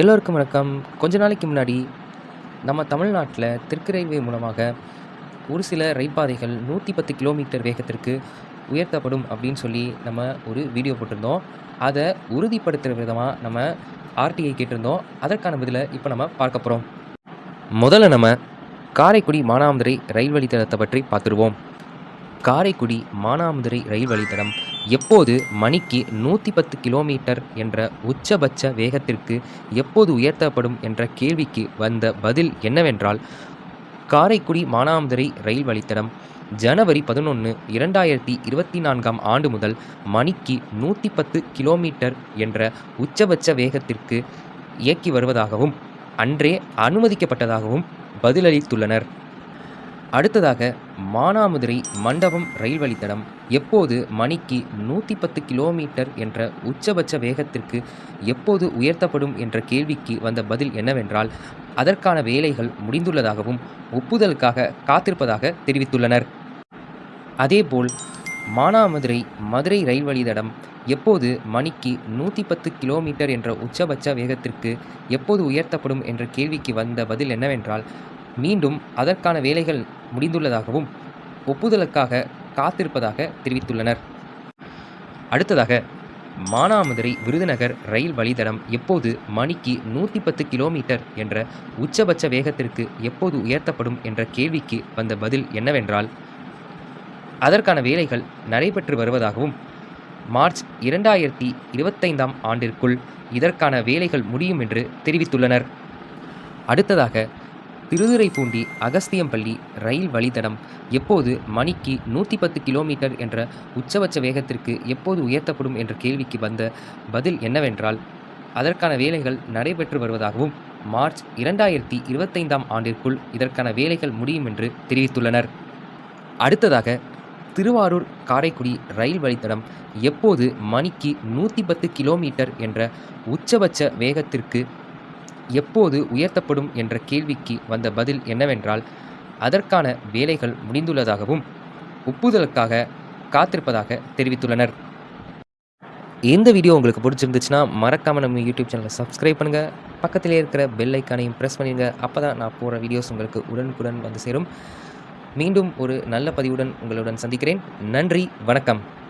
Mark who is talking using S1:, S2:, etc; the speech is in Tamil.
S1: எல்லோருக்கும் வணக்கம். கொஞ்ச நாளைக்கு முன்னாடி நம்ம தமிழ்நாட்டில் தெற்கு ரயில்வே மூலமாக ஒரு சில ரயில் பாதைகள் நூற்றி பத்து கிலோமீட்டர் வேகத்திற்கு உயர்த்தப்படும் அப்படின்னு சொல்லி நம்ம ஒரு வீடியோ போட்டிருந்தோம். அதை உறுதிப்படுத்துகிற விதமாக நம்ம ஆர்டிஐ கேட்டிருந்தோம். அதற்கான பதிலை இப்போ நம்ம பார்க்க போகிறோம் முதல்ல நம்ம காரைக்குடி மானாமதுரை ரயில் வழித்தடத்தை பற்றி பார்த்துருவோம். காரைக்குடி மானாமதுரை ரயில் வழித்தடம் எப்போது மணிக்கு நூற்றி பத்து கிலோமீட்டர் என்ற உச்சபட்ச வேகத்திற்கு எப்போது உயர்த்தப்படும் என்ற கேள்விக்கு வந்த பதில் என்னவென்றால் காரைக்குடி மானாமதுரை ரயில் வழித்தடம் ஜனவரி பதினொன்று இரண்டாயிரத்தி இருபத்தி நான்காம் ஆண்டு முதல் மணிக்கு நூற்றி பத்து கிலோமீட்டர் என்ற உச்சபட்ச வேகத்திற்கு இயக்கி வருவதாகவும் அன்றே அனுமதிக்கப்பட்டதாகவும் பதிலளித்துள்ளனர். அடுத்ததாக மானாமதுரை மண்டபம் ரயில் வழித்தடம் எப்போது மணிக்கு நூற்றி பத்து கிலோமீட்டர் என்ற உச்சபட்ச வேகத்திற்கு எப்போது உயர்த்தப்படும் என்ற கேள்விக்கு வந்த பதில் என்னவென்றால் அதற்கான வேலைகள் முடிந்துள்ளதாகவும் ஒப்புதலுக்காக காத்திருப்பதாக தெரிவித்துள்ளனர். அதேபோல் மானாமதுரை மதுரை ரயில் வழித்தடம் எப்போது மணிக்கு நூற்றி பத்து கிலோமீட்டர் என்ற உச்சபட்ச வேகத்திற்கு எப்போது உயர்த்தப்படும் என்ற கேள்விக்கு வந்த பதில் என்னவென்றால் மீண்டும் அதற்கான வேலைகள் முடிந்துள்ளதாகவும் ஒப்புதலுக்காக காத்திருப்பதாக தெரிவித்துள்ளனர். அடுத்ததாக மானாமதுரை விருதுநகர் ரயில் வழித்தடம் எப்போது மணிக்கு நூற்றி பத்து கிலோமீட்டர் என்ற உச்சபட்ச வேகத்திற்கு எப்போது உயர்த்தப்படும் என்ற கேள்விக்கு வந்த பதில் என்னவென்றால் அதற்கான வேலைகள் நடைபெற்று வருவதாகவும் மார்ச் இரண்டாயிரத்தி இருபத்தைந்தாம் ஆண்டிற்குள் இதற்கான வேலைகள் முடியும் என்று தெரிவித்துள்ளனர். அடுத்ததாக திருதுறைப்பூண்டி அகஸ்தியம்பள்ளி ரயில் வழித்தடம் எப்போது மணிக்கு நூற்றி பத்து கிலோமீட்டர் என்ற உச்சபட்ச வேகத்திற்கு எப்போது உயர்த்தப்படும் என்ற கேள்விக்கு வந்த பதில் என்னவென்றால் அதற்கான வேலைகள் நடைபெற்று வருவதாகவும் மார்ச் இரண்டாயிரத்தி இருபத்தைந்தாம் ஆண்டிற்குள் இதற்கான வேலைகள் முடியும் என்று தெரிவித்துள்ளனர். அடுத்ததாக திருவாரூர் காரைக்குடி ரயில் வழித்தடம் எப்போது மணிக்கு நூற்றி பத்து கிலோமீட்டர் என்ற உச்சபட்ச வேகத்திற்கு எப்போது உயர்த்தப்படும் என்ற கேள்விக்கு வந்த பதில் என்னவென்றால் அதற்கான வேலைகள் முடிந்துள்ளதாகவும் ஒப்புதலுக்காக காத்திருப்பதாக தெரிவித்துள்ளனர். இந்த வீடியோ உங்களுக்கு பிடிச்சிருந்துச்சுன்னா மறக்காமல் நம்ம யூடியூப் சேனலை சப்ஸ்கிரைப் பண்ணுங்கள் பக்கத்திலே இருக்கிற பெல் ஐக்கானையும் ப்ரெஸ் பண்ணிடுங்க அப்போ தான் நான் போகிற வீடியோஸ் உங்களுக்கு உடனுக்குடன் வந்து சேரும். மீண்டும் ஒரு நல்ல பதிவுடன் உங்களுடன் சந்திக்கிறேன். நன்றி வணக்கம்.